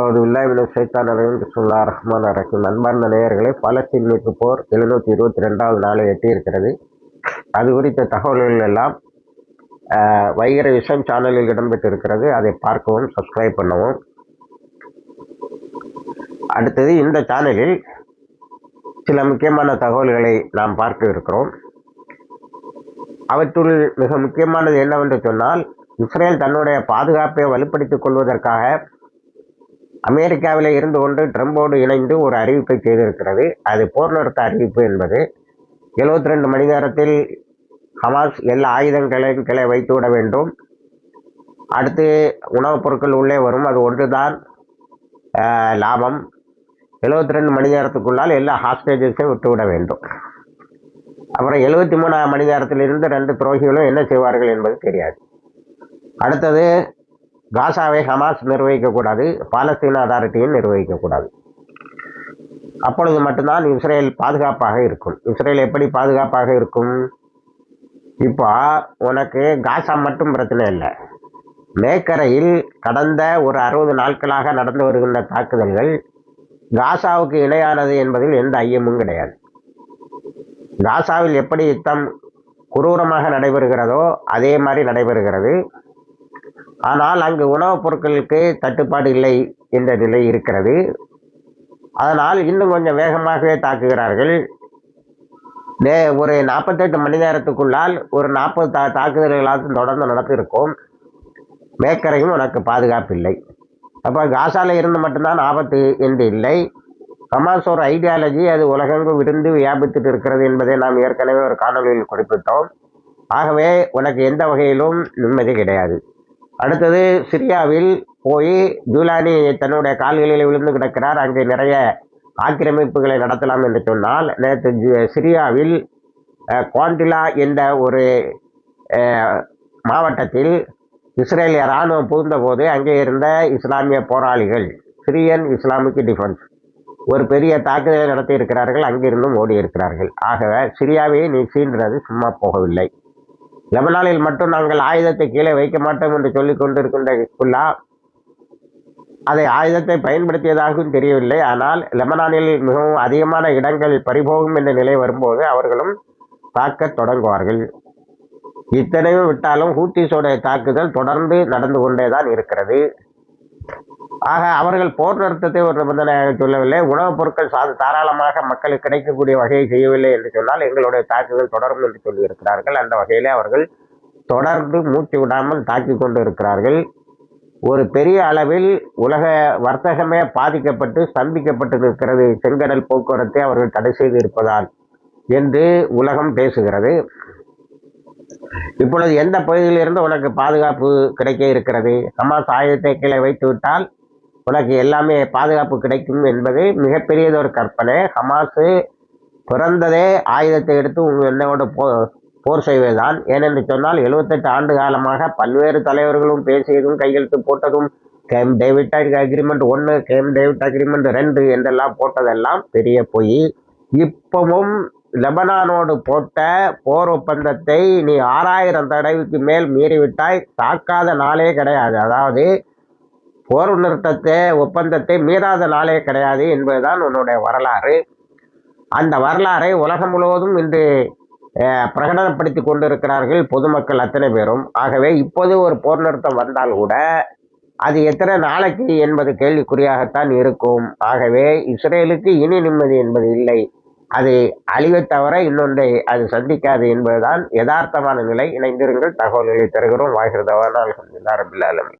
அவது உல்லாவின சைத்தானரையும் கிருஷ்ணல்லா ரஹ்மான் ரஹீம். அன்பார்ந்த நேயர்களே பாலஸ்தீன் மீட்பு போர் எழுநூற்றி இருபத்தி ரெண்டாவது நாளை எட்டியிருக்கிறது. அது குறித்த தகவல்கள் எல்லாம் வைகர விஷம் சேனலில் இடம்பெற்றிருக்கிறது. அதை பார்க்கவும் சப்ஸ்கிரைப் பண்ணவும். அடுத்தது இந்த சேனலில் சில முக்கியமான தகவல்களை நாம் பார்க்க இருக்கிறோம். அவற்றுள் மிக முக்கியமானது என்னவென்று சொன்னால் இஸ்ரேல் தன்னுடைய பாதுகாப்பை வலுப்படுத்திக் கொள்வதற்காக அமெரிக்காவில் இருந்து கொண்டு ட்ரம்போடு இணைந்து ஒரு அறிவிப்பை செய்திருக்கிறது. அது போர் நிறுத்த அறிவிப்பு என்பது 72 ரெண்டு மணி நேரத்தில் ஹமாஸ் எல்லா ஆயுதங்களையும் கிளை வைத்து விட வேண்டும். அடுத்து உணவுப் பொருட்கள் உள்ளே வரும். அது ஒன்றுதான் லாபம். 72 ரெண்டு மணி நேரத்துக்குள்ளால் எல்லா ஹாஸ்டேஜஸையும் விட்டுவிட வேண்டும். அப்புறம் எழுபத்தி மூணாம் மணி நேரத்திலிருந்து ரெண்டு துரோகிகளும் என்ன செய்வார்கள் என்பது தெரியாது. அடுத்தது காசாவை ஹமாஸ் நிர்வகிக்கக்கூடாது பாலஸ்தீன அதாரிட்டியும் நிர்வகிக்கக்கூடாது. அப்பொழுது மட்டும்தான் இஸ்ரேல் பாதுகாப்பாக இருக்கும். இஸ்ரேல் எப்படி பாதுகாப்பாக இருக்கும்? இப்போ உனக்கு காசா மட்டும் பிரச்சனை இல்லை. மேக்கரையில் கடந்த ஒரு அறுபது நாட்களாக நடந்து வருகின்ற தாக்குதல்கள் காசாவுக்கு இணையானது என்பதில் எந்த ஐயமும் கிடையாது. காசாவில் எப்படி யுத்தம் குரூரமாக நடைபெறுகிறதோ அதே மாதிரி நடைபெறுகிறது. ஆனால் அங்கு உணவுப் பொருட்களுக்கு தட்டுப்பாடு இல்லை என்ற நிலை இருக்கிறது. அதனால் இன்னும் கொஞ்சம் வேகமாகவே தாக்குகிறார்கள். நே ஒரு நாற்பத்தெட்டு மணி நேரத்துக்குள்ளால் ஒரு நாற்பது தா தாக்குதல்களாவது தொடர்ந்து நடத்திருக்கும் மேக்கரையும் உனக்கு பாதுகாப்பு இல்லை அப்போ காசாவில் இருந்து மட்டும்தான் ஆபத்து என்று இல்லை. ஹமாஸ் ஒரு ஐடியாலஜி அது உலகெங்கும் விருந்து வியாபித்துட்டு இருக்கிறது என்பதை நாம் ஏற்கனவே ஒரு காணொலியில் குறிப்பிட்டோம். ஆகவே உனக்கு எந்த வகையிலும் நிம்மதி கிடையாது. அடுத்தது சிரியாவில் போய் ஜூலானி தன்னுடைய கால்களில் விழுந்து கிடக்கிறார். அங்கே நிறைய ஆக்கிரமிப்புகளை நடத்தலாம் என்று சொன்னால் நேற்று சிரியாவில் குவாண்டிலா என்ற ஒரு மாவட்டத்தில் இஸ்ரேலிய இராணுவம் புகுந்தபோது அங்கே இருந்த இஸ்லாமிய போராளிகள் சிரியன் இஸ்லாமிக் டிஃபென்ஸ் ஒரு பெரிய தாக்குதலை நடத்தி இருக்கிறார்கள் அங்கிருந்தும் ஓடி இருக்கிறார்கள் ஆகவே சிரியாவை நீ சீன்றது சும்மா போகவில்லை. லெபனானில் மட்டும் நாங்கள் ஆயுதத்தை கீழே வைக்க மாட்டோம் என்று சொல்லிக் கொண்டிருக்கின்ற குல்லா அதை ஆயுதத்தை பயன்படுத்தியதாகவும் தெரியவில்லை. ஆனால் லெபனானில் மிகவும் அதிகமான இடங்கள் பறிபோகும் என்ற நிலை வரும்போது அவர்களும் தாக்கத் தொடங்குவார்கள். இத்தனையும் விட்டாலும் ஹூத்திஸோடைய தாக்குதல் தொடர்ந்து நடந்து கொண்டே தான் இருக்கிறது. ஆக அவர்கள் போர் நிறுத்தத்தை ஒரு நிபந்தனையாக சொல்லவில்லை. உணவுப் பொருட்கள் சா தாராளமாக மக்களுக்கு கிடைக்கக்கூடிய வகையை செய்யவில்லை என்று சொன்னால் எங்களுடைய தாக்குதல் தொடரும் என்று சொல்லியிருக்கிறார்கள். அந்த வகையிலே அவர்கள் தொடர்ந்து மூச்சு விடாமல் தாக்கி கொண்டு இருக்கிறார்கள் ஒரு பெரிய அளவில் உலக வர்த்தகமே பாதிக்கப்பட்டு ஸ்தம்பிக்கப்பட்டு இருக்கிறது செங்கடல் போக்குவரத்தை அவர்கள் தடை செய்து இருப்பதால் என்று உலகம் பேசுகிறது. இப்பொழுது எந்த பகுதியிலிருந்து உனக்கு பாதுகாப்பு கிடைக்க இருக்கிறது? ஹமாஸ் ஆயுதத்தை கீழே வைத்து விட்டால் உனக்கு எல்லாமே பாதுகாப்பு கிடைக்கும் என்பது மிகப்பெரியதொரு கற்பனை. ஹமாஸு பிறந்ததே ஆயுதத்தை எடுத்து உங்கள் என்னோட போ போர் செய்வதுதான். ஏனென்று சொன்னால் எழுபத்தெட்டு ஆண்டு காலமாக பல்வேறு தலைவர்களும் பேசியதும் கையெழுத்து போட்டதும் கேம் டேவிட் அக்ரிமெண்ட் ஒன்று கேம் டேவிட் அக்ரிமெண்ட் ரெண்டு என்றெல்லாம் போட்டதெல்லாம் பெரிய பொய். இப்பவும் லெபனானோடு போட்ட போர் ஒப்பந்தத்தை நீ ஆறாயிரம் தடவைக்கு மேல் மீறிவிட்டாய் தாக்காத நாளே கிடையாது. அதாவது போர் நிறுத்தத்தை ஒப்பந்தத்தை மீறாத நாளே கிடையாது என்பதுதான் உன்னுடைய வரலாறு. அந்த வரலாறை உலகம் முழுவதும் இன்று பிரகடனப்படுத்தி கொண்டிருக்கிறார்கள் பொதுமக்கள் அத்தனை பேரும். ஆகவே இப்போது ஒரு போர் நிறுத்தம் வந்தால் கூட அது எத்தனை நாளைக்கு என்பது கேள்விக்குறியாகத்தான் இருக்கும். ஆகவே இஸ்ரேலுக்கு இனி நிம்மதி என்பது இல்லை. அது அழிவை தவிர இன்னொன்றை அது சந்திக்காது என்பதுதான் யதார்த்தமான நிலை. இணைந்திருங்கள். தகவல்களை தருகிறோம். வாய்கிறதவான அலமதுல்லா ரபில்